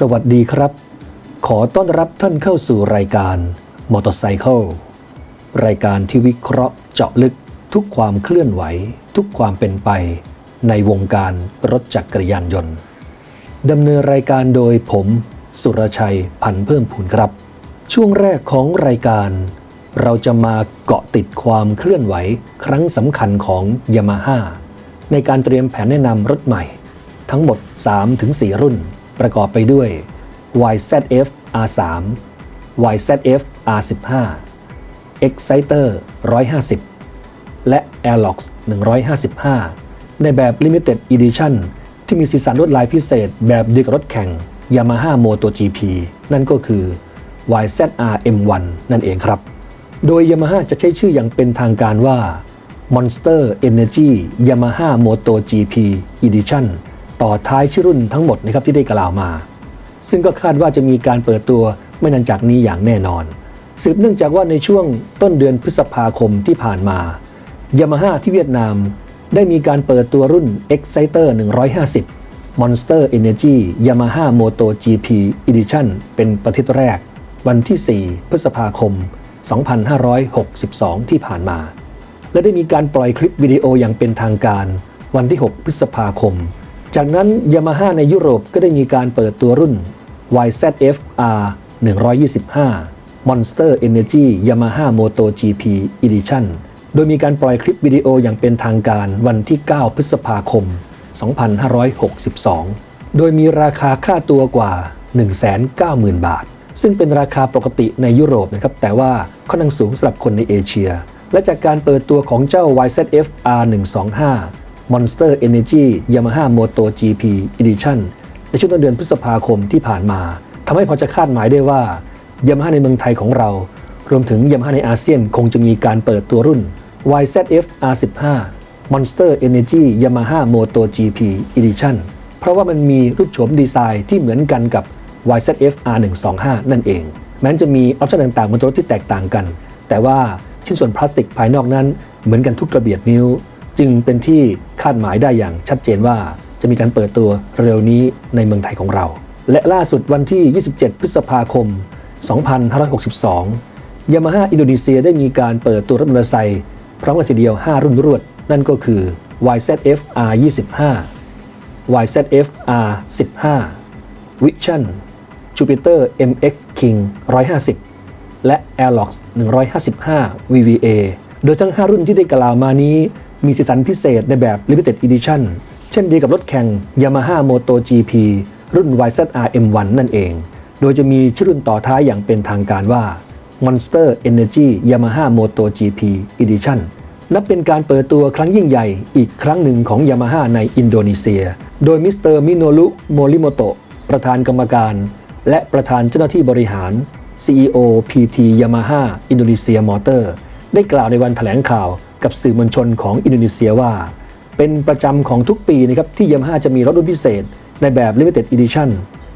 สวัสดีครับ ขอต้อนรับท่านเข้าสู่รายการมอเตอร์ไซค์รายการที่วิเคราะห์เจาะลึกทุกความเคลื่อนไหว ทุกความเป็นไป ในวงการรถจักรยานยนต์ดำเนินรายการโดยผม สุรชัยพันเพิ่มพูนครับ ช่วงแรกของรายการ เราจะมาเกาะติดความเคลื่อนไหว ครั้งสำคัญของ Yamaha ในการเตรียมแผนแนะนำรถใหม่ ทั้งหมด 3-4 รุ่น ประกอบไปด้วย YZF R3 YZF R15 Exciter 150 และ Airlox 155 ในแบบ Limited Edition ที่มีสีสันลวดลายพิเศษแบบเดียวกับรถแข่ง Yamaha MotoGP นั่นก็คือ YZR M1 นั่นเองครับ โดย Yamaha จะใช้ชื่ออย่างเป็นทางการว่า Monster Energy Yamaha MotoGP Edition ต่อท้ายชื่อรุ่นทั้งหมดนะครับที่ได้กล่าวมา ซึ่งก็คาดว่าจะมีการเปิดตัวไม่นานจากนี้อย่างแน่นอน สืบเนื่องจากว่าในช่วงต้นเดือนพฤษภาคมที่ผ่านมา Yamaha ที่เวียดนาม ได้มีการเปิดตัวรุ่น Exciter 150 Monster Energy Yamaha Moto GP Edition เป็นประเทศแรก วันที่ 4 พฤษภาคม 2562 ที่ผ่านมา และได้มีการปล่อยคลิปวิดีโออย่างเป็นทางการ วันที่ 6 พฤษภาคม จากนั้น Yamaha ในยุโรปก็ได้มีการเปิดตัวรุ่น YZF R 125 Monster Energy Yamaha Moto GP Edition โดยมีการปล่อยคลิปวิดีโออย่างเป็นทางการวันที่ 9 พฤษภาคม 2562 โดยมีราคาค่าตัวกว่า 190,000 บาท ซึ่งเป็นราคาปกติในยุโรปนะครับ แต่ว่าค่อนข้างสูงสำหรับคนในเอเชีย และจากการเปิดตัวของเจ้า YZF R125 Monster Energy Yamaha Moto GP Edition ในช่วงต้นเดือนพฤษภาคมที่ผ่านมาทำให้พอจะคาดหมายได้ว่า Yamaha ในเมืองไทยของเรา รวมถึง Yamaha ในอาเซียนคงจะมีการเปิดตัวรุ่น YZF R15 Monster Energy Yamaha Moto GP Edition เพราะว่ามันมีรูปโฉมดีไซน์ที่เหมือนกันกับ YZF R125 นั่นเอง แม้จะมีออปชั่นต่างๆบนรถที่แตกต่างกัน แต่ว่าชิ้นส่วนพลาสติกภายนอกนั้นเหมือนกันทุกกระเบียดนิ้ว จึงเป็นที่คาดหมายได้อย่างชัดเจนว่าจะมีการเปิดตัวเร็วนี้ในเมืองไทยของเรา และล่าสุดวันที่ 27 พฤษภาคม 2562 ยามาฮ่าอินโดนีเซียได้มีการเปิดตัวรถมอเตอร์ไซค์พร้อมกันทีเดียว 5 รุ่นรวด นั่นก็คือ YZF R25 YZF R15 Vision Jupiter MX King 150 และ Airlox 155 VVA โดยทั้ง 5 รุ่นที่ได้กล่าวมานี้ มีสีสันพิเศษในแบบ Limited Edition เช่นเดียวกับรถแข่ง Yamaha MotoGP รุ่น YZR M1 นั่นเอง โดยจะมีชื่อรุ่นต่อท้ายอย่างเป็นทางการว่า Monster Energy Yamaha MotoGP Edition นับเป็นการเปิดตัวครั้งยิ่งใหญ่อีกครั้งหนึ่งของ Yamaha ในอินโดนีเซีย โดยมิสเตอร์มิโนรุโมริโมโตะประธานกรรมการ และประธานเจ้าหน้าที่บริหาร CEO PT Yamaha อินโดนีเซียมอเตอร์ได้กล่าวในวันแถลงข่าว กับสื่อมวลชนของอินโดนีเซียว่า เป็นประจำของทุกปีนะครับที่ Yamaha จะมีรถรุ่นพิเศษ ในแบบ Limited Edition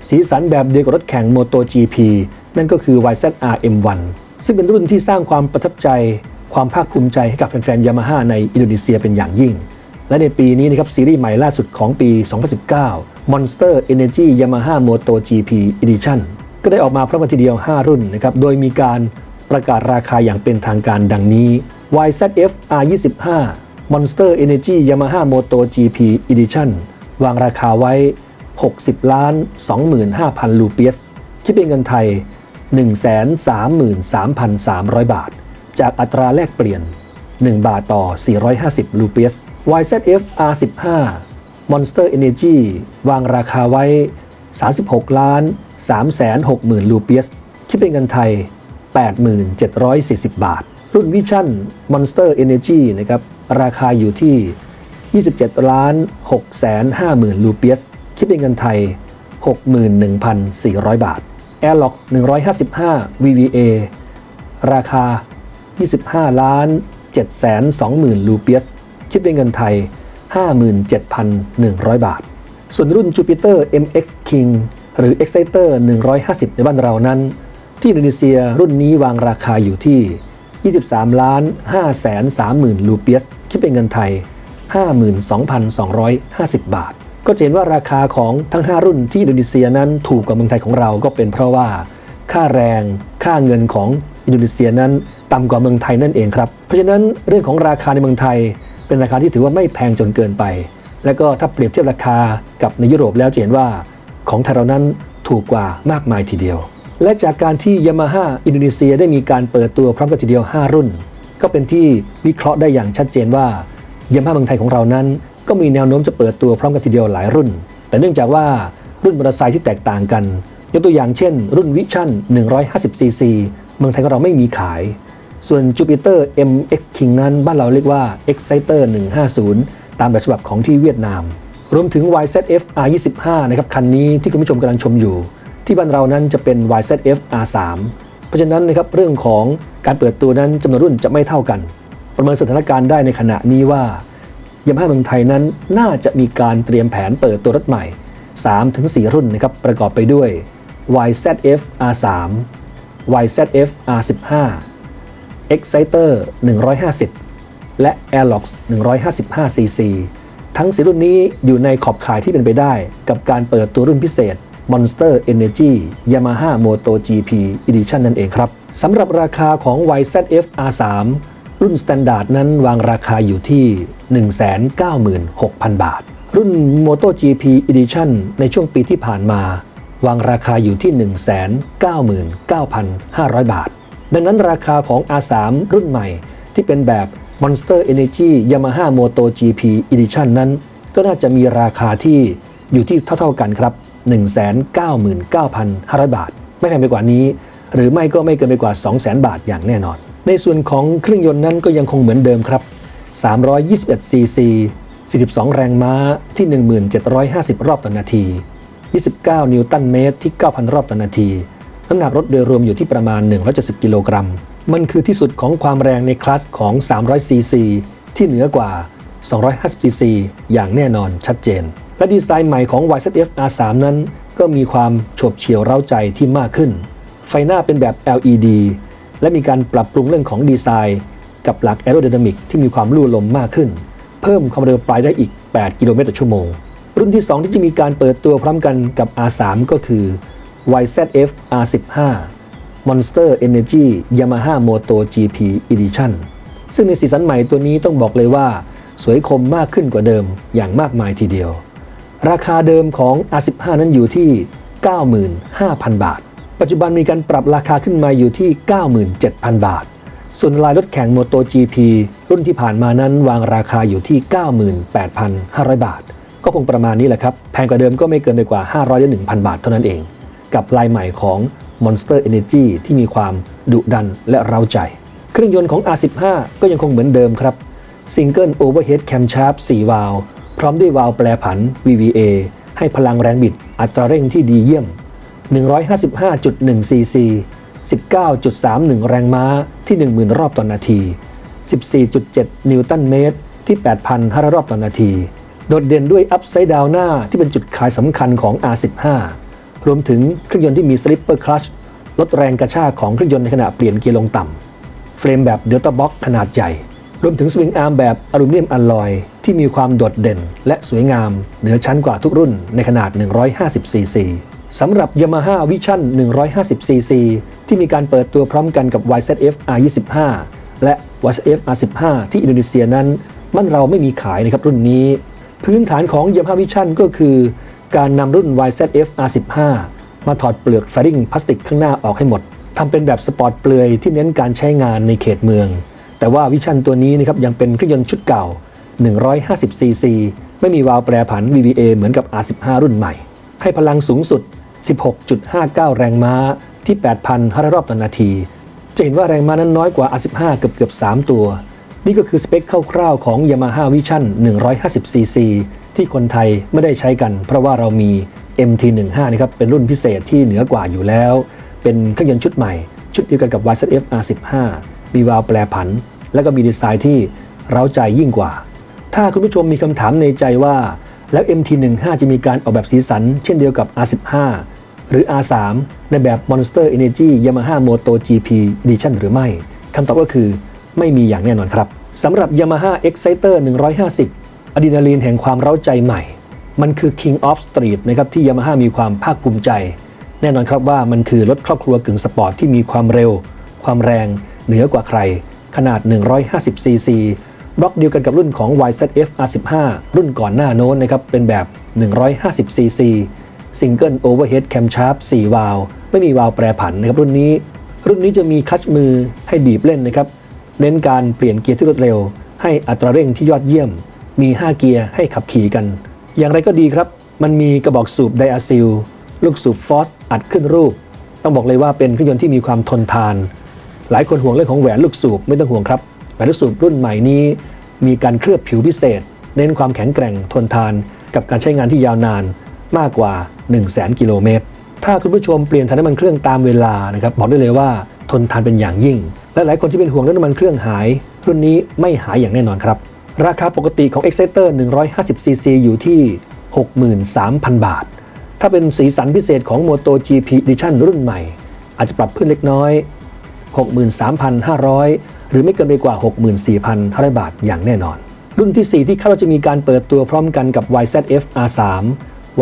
สีสันแบบเดียวกับรถแข่ง MotoGP นั่นก็คือ YZR M1 ซึ่งเป็นรุ่นที่สร้างความประทับใจ ความภาคภูมิใจให้กับแฟนๆ Yamaha ในอินโดนีเซียเป็นอย่างยิ่ง และในปีนี้นะครับซีรีส์ใหม่ล่าสุดของปี 2019 Monster Energy Yamaha MotoGP Edition ก็ได้ออกมาพร้อมกันทีเดียว 5 รุ่นนะครับโดยมีการ ประกาศราคาอย่างเป็นทางการดังนี้ YZF R25 Monster Energy Yamaha MotoGP Edition วางราคาไว้ 60 ล้าน 25,000 ลูเปียส คิดเป็นเงินไทย 133,300 บาท จากอัตราแลกเปลี่ยน 1 บาทต่อ 450 ลูเปียส YZF R15 Monster Energy วางราคาไว้ 36 ล้าน 360,000 ลูเปียส คิดเป็นเงินไทย 8740 บาท รุ่นวิชั่น Monster Energy นะครับ ราคาอยู่ที่ 27ล้าน650,000ลูเปียส คิดเป็นเงินไทย 61,400 บาท Airlox 155 VVA ราคา 25ล้าน720,000ลูเปียส คิดเป็นเงินไทย 57,100 บาท ส่วนรุ่น Jupiter MX King หรือ Exciter 150 ในบ้านเรานั้น ที่อินโดนีเซียรุ่นนี้วางราคาอยู่ที่ 23ล้าน530,000 ลูเปียส คิดเป็นเงินไทย 52,250 บาท ก็จะเห็นว่าราคาของทั้ง 5 รุ่นที่อินโดนีเซียนั้นถูกกว่าเมืองไทยของเราก็เป็นเพราะว่าค่าแรงค่าเงินของอินโดนีเซียนั้นต่ำกว่าเมืองไทยนั่นเองครับ เพราะฉะนั้นเรื่องของราคาในเมืองไทย เป็นราคาที่ถือว่าไม่แพงจนเกินไป และก็ถ้าเปรียบเทียบราคากับในยุโรปแล้วจะเห็นว่าของไทยเรานั้นถูกกว่ามากมายทีเดียว และจากการที่ยามาฮ่าอินโดนีเซียได้มีการเปิดตัวพร้อมกันทีเดียว 5 รุ่น ก็เป็นที่วิเคราะห์ได้อย่างชัดเจนว่ายามาฮ่าเมืองไทยของเรานั้น ก็มีแนวโน้มจะเปิดตัวพร้อมกันทีเดียวหลายรุ่น แต่เนื่องจากว่ารุ่นมอเตอร์ไซค์ที่แตกต่างกัน ยกตัวอย่างเช่น รุ่นวิชั่น 150cc เมืองไทยของเราไม่มีขาย ส่วน Jupiter MX King นั้นบ้านเราเรียกว่า Exciter 150 ตามแบบฉบับของที่เวียดนาม รวมถึง YZF R25 นะครับคันนี้ที่คุณผู้ชมกำลังชมอยู่ ที่บ้านเรานั้นจะเป็น YZF R3 เพราะฉะนั้นนะครับเรื่องของการเปิดตัวนั้นจำนวนรุ่นจะไม่เท่ากัน ประเมินสถานการณ์ได้ในขณะนี้ว่ายามาฮ่าเมืองไทยนั้นน่าจะมีการเตรียมแผนเปิดตัวรถใหม่ 3-4 รุ่นนะครับประกอบไปด้วย YZF R3 YZF R15 Exciter 150 และ Airlox 155cc ทั้งสีรุ่นนี้อยู่ในขอบข่ายที่เป็นไปได้ กับการเปิดตัวรุ่นพิเศษ Monster Energy Yamaha Moto GP Edition นั่นเองครับสำหรับราคาของ YZF R3 รุ่น Standard นั้นวางราคาอยู่ที่ 196,000 บาท รุ่น Moto GP Edition ในช่วงปีที่ผ่านมา วางราคาอยู่ที่ 199,500 บาท ดังนั้นราคาของ R3 รุ่นใหม่ที่เป็นแบบ Monster Energy Yamaha Moto GP Edition นั้น ก็น่าจะมีราคาที่อยู่ที่เท่าๆกันครับ 199,500 บาท ไม่แพงไปกว่านี้ หรือไม่ก็ไม่เกินไปกว่า 200,000 บาทอย่างแน่นอน ในส่วนของเครื่องยนต์นั้นก็ยังคงเหมือนเดิมครับ 321 cc 42 แรงม้าที่ 1750 รอบต่อนาที 29 นิวตันเมตรที่ 9,000 รอบต่อนาที น้ำหนักรถโดยรวมอยู่ที่ประมาณ 170 กิโลกรัม มันคือที่สุดของความแรงในคลาสของ 300 cc ที่เหนือกว่า 250 cc อย่างแน่นอนชัดเจน และดีไซน์ใหม่ของ YZF R3 นั้น ก็มีความโฉบเฉี่ยวเร้าใจที่มากขึ้น ไฟหน้าเป็นแบบ LED และมีการปรับปรุงเรื่องของดีไซน์ กับหลักแอโร d y นามิกที่มีความลู่ลมมากขึ้น เพิ่มความเร็วปลายได้อีก 8 กิโลเมตรต่อชั่วโมง รุ่นที่ 2 ที่จะมีการเปิดตัวพร้อมกันกับ R3 ก็คือ YZF R15 Monster Energy Yamaha Moto GP Edition ซึ่งในสีสันใหม่ตัวนี้ต้องบอกเลยว่า สวยคมมากขึ้นกว่าเดิมอย่างมากมายทีเดียว ราคาเดิมของ R15 นั้นอยู่ที่ 95,000 บาท ปัจจุบันมีการปรับราคาขึ้นมาอยู่ที่ 97,000 บาท ส่วนลายรถแข่ง Moto GP รุ่นที่ผ่านมานั้นวางราคาอยู่ที่ 98,500 บาท ก็คงประมาณนี้แหละครับ แพงกว่าเดิมก็ไม่เกินไปกว่า 500-1,000 บาทเท่านั้นเอง กับลายใหม่ของ Monster Energy ที่มีความดุดันและเร้าใจ เครื่องยนต์ของ R15 ก็ยังคงเหมือนเดิมครับ Single Overhead Camshaft 4 วาล์ว พร้อมด้วยวาล์วแปรผัน VVA ให้พลังแรงบิดอัตราเร่งที่ดีเยี่ยม 155.1 cc 19.31 แรงม้าที่ 10,000 รอบต่อนนาที 14.7 นิวตันเมตรที่ 8,500 รอบต่อนนาที โดดเด่นด้วยอัพไซด์ดาวหน้าที่เป็นจุดขายสำคัญของ R15 รวมถึงเครื่องยนต์ที่มีสลิปเปอร์คลัชลดแรงกระชากของเครื่องยนต์ในขณะเปลี่ยนเกียร์ลงต่ำ เฟรมแบบเดลต้าบ็อกขนาดใหญ่ รวมถึงสวิงอาร์มแบบอลูมิเนียมอลลอยที่มีความโดดเด่น และสวยงาม เหนือชั้นกว่าทุกรุ่นในขนาด 150 ซีซีสำหรับ Yamaha Vision 150 cc ที่มีการเปิดตัวพร้อมกันกับ YZF R25 และ YZF R15 ที่อินโดนีเซียนั้นมันเราไม่มีขายนะครับรุ่นนี้ พื้นฐานของ Yamaha Vision ก็คือ การนำรุ่น YZF R15 มาถอดเปลือกแฟริงพลาสติกข้างหน้าออกให้หมดทำเป็นแบบสปอร์ตเปลือยที่เน้นการใช้งานในเขตเมือง แต่ว่าวิชั่นตัวนี้นะครับยังเป็นเครื่องยนต์ชุดเก่า 150 cc ไม่มีวาล์วแปรผัน VVA เหมือนกับ R15 รุ่นใหม่ ให้พลังสูงสุด 16.59 แรงม้าที่ 8,500 รอบต่อนาที จะเห็นว่าแรงม้านั้นน้อยกว่า R15 เกือบเกือบ 3 ตัว นี่ก็คือสเปคคร่าวๆของ Yamaha Vision 150 cc ที่คนไทยไม่ได้ใช้กัน เพราะว่าเรามี MT15 นะครับเป็นรุ่นพิเศษที่เหนือกว่าอยู่แล้ว เป็นเครื่องยนต์ชุดใหม่ ชุดเดียวกันกับ YZF R15 มีวาล์วแปรผัน และก็มีดีไซน์ที่เร้าใจยิ่งกว่า ถ้าคุณผู้ชมมีคำถามในใจว่า แล้ว MT15 จะมีการออกแบบสีสัน เช่นเดียวกับ R15 หรือ R3 ในแบบ Monster Energy Yamaha Moto GP Edition หรือไม่คำตอบก็คือไม่มีอย่างแน่นอนครับสำหรับ Yamaha Exciter 150อะดรีนาลีนแห่งความเร้าใจใหม่ มันคือ King of Street นะครับที่ยามาฮ่ามีความภาคภูมิใจ แน่นอนครับว่ามันคือรถครอบครัวกึ่งสปอร์ตที่มีความเร็ว ความแรง เหนือกว่าใคร ขนาด 150 ซีซีบล็อกเดียวกันกับรุ่นของ YZF R15 รุ่นก่อนหน้าโน้นนะครับ เป็นแบบ 150 ซีซี Single Overhead Camshaft 4วาล์วไม่มีวาล์วแปรผันนะครับรุ่นนี้ รุ่นนี้จะมีคัชมือให้บีบเล่นนะครับ เน้นการเปลี่ยนเกียร์ที่รวดเร็ว ให้อัตราเร่งที่ยอดเยี่ยม มี 5 เกียร์ให้ขับขี่กัน อย่างไรก็ดีครับ มันมีกระบอกสูบไดอะซิล ลูกสูบฟอสอัดขึ้นรูป ต้องบอกเลยว่าเป็นเครื่องยนต์ที่มีความทนทาน หลายคนห่วงเรื่องของแหวนลูกสูบไม่ต้องห่วงครับแหวนลูกสูบรุ่นใหม่นี้ มีการเคลือบผิวพิเศษ เน้นความแข็งแกร่งทนทาน กับการใช้งานที่ยาวนานมากกว่า 1 0 0 0 0แกิโลเมตรถ้าคุณผู้ชมเปลี่ยนถ่ายน้ำมันเครื่องตามเวลานะครับบอกได้เลยว่าทนทานเป็นอย่างยิ่ง และหลายคนที่เป็นห่วงเรื่องน้ำมันเครื่องหาย รุ่นนี้ไม่หายอย่างแน่นอนครับ ราคาปกติของ Exciter 150cc อยู่ที่ 63,000 บาท ถ้าเป็นสีสันพิเศษของ Moto GP Edition รุ่นใหม่ อาจจะปรับขึ้นเล็กน้อย 63,500 หรือไม่เกินไปกว่า 64,500 บาทอย่างแน่นอน รุ่นที่ 4 ที่คาดว่าจะมีการเปิดตัวพร้อมกันกับ YZF R3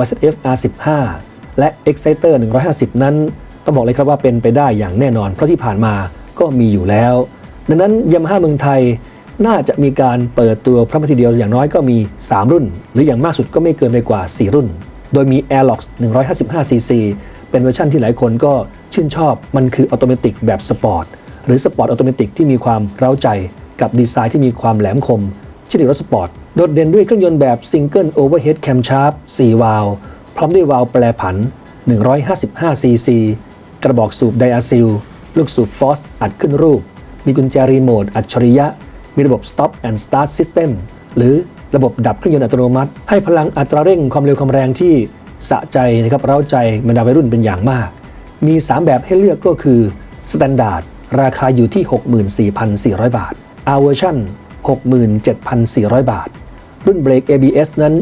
YZF R15 และ Exciter 150 นั้น ต้องบอกเลยครับว่าเป็นไปได้อย่างแน่นอน เพราะที่ผ่านมาก็มีอยู่แล้ว ดังนั้นยามาฮ่าเมืองไทยน่าจะมีการเปิดตัวพร้อมกันทีเดียวอย่างน้อยก็มี 3 รุ่น หรืออย่างมากสุดก็ไม่เกินไปกว่า 4 รุ่น โดยมี Airlox 155cc เป็นเวอร์ชันที่หลายคนก็ชื่นชอบมันคือออโตเมติกแบบสปอร์ตหรือสปอร์ตออโตเมติกที่มีความเร้าใจกับดีไซน์ที่มีความแหลมคมเช่นเดียวกับรถสปอร์ตโดดเด่นด้วยเครื่องยนต์แบบ Single Overhead Camshaft 4วาล์วพร้อมด้วยวาล์วแปรผัน 155cc กระบอกสูบไดอะซิล ลูกสูบฟอสอัดขึ้นรูป มีกุญแจรีโมทอัจฉริยะ มีระบบ Stop and Start System หรือระบบดับเครื่องยนต์อัตโนมัติ ให้พลังอัตราเร่งความเร็วความแรงที่ สะใจนะครับเร้าใจบรรดาวัยรุ่นเป็นอย่างมาก มี 3 แบบให้เลือกก็คือ Standard ราคาอยู่ที่ 64,400 บาท R Version 67,400 บาท รุ่นเบรก ABS นั้น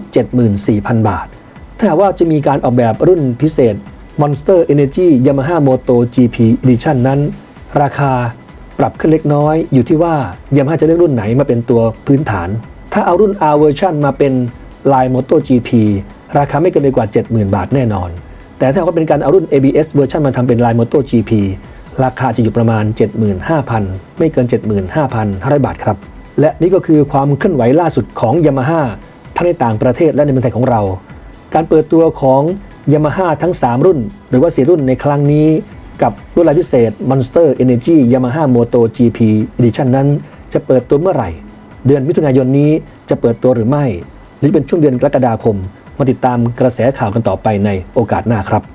74,000 บาท ถ้าว่าจะมีการออกแบบรุ่นพิเศษ Monster Energy Yamaha Moto GP Edition นั้น ราคาปรับขึ้นเล็กน้อย อยู่ที่ว่า Yamaha จะเลือกรุ่นไหนมาเป็นตัวพื้นฐาน ถ้าเอารุ่น R Version มาเป็น Line Moto GP ราคาไม่เกินไปกว่า 70,000 บาทแน่นอน แต่ถ้าว่าเป็นการเอารุ่น ABS Version มาทำเป็น Line Moto GP ราคาจะอยู่ประมาณ 75,000 ไม่เกิน 75,500 บาทครับ และนี่ก็คือความเคลื่อนไหวล่าสุดของ Yamaha ทั้งในต่างประเทศและในเมืองไทยของเรา การเปิดตัวของ Yamaha ทั้ง 3 รุ่น หรือว่า 4 รุ่นในครั้งนี้ กับรุ่นลายพิเศษ Monster Energy Yamaha Moto GP Edition นั้น จะเปิดตัวเมื่อไหร่ เดือนมิถุนายนนี้จะเปิดตัวหรือไม่ หรือเป็นช่วงเดือนกรกฎาคม มาติดตามกระแสข่าวกันต่อไปในโอกาสหน้าครับ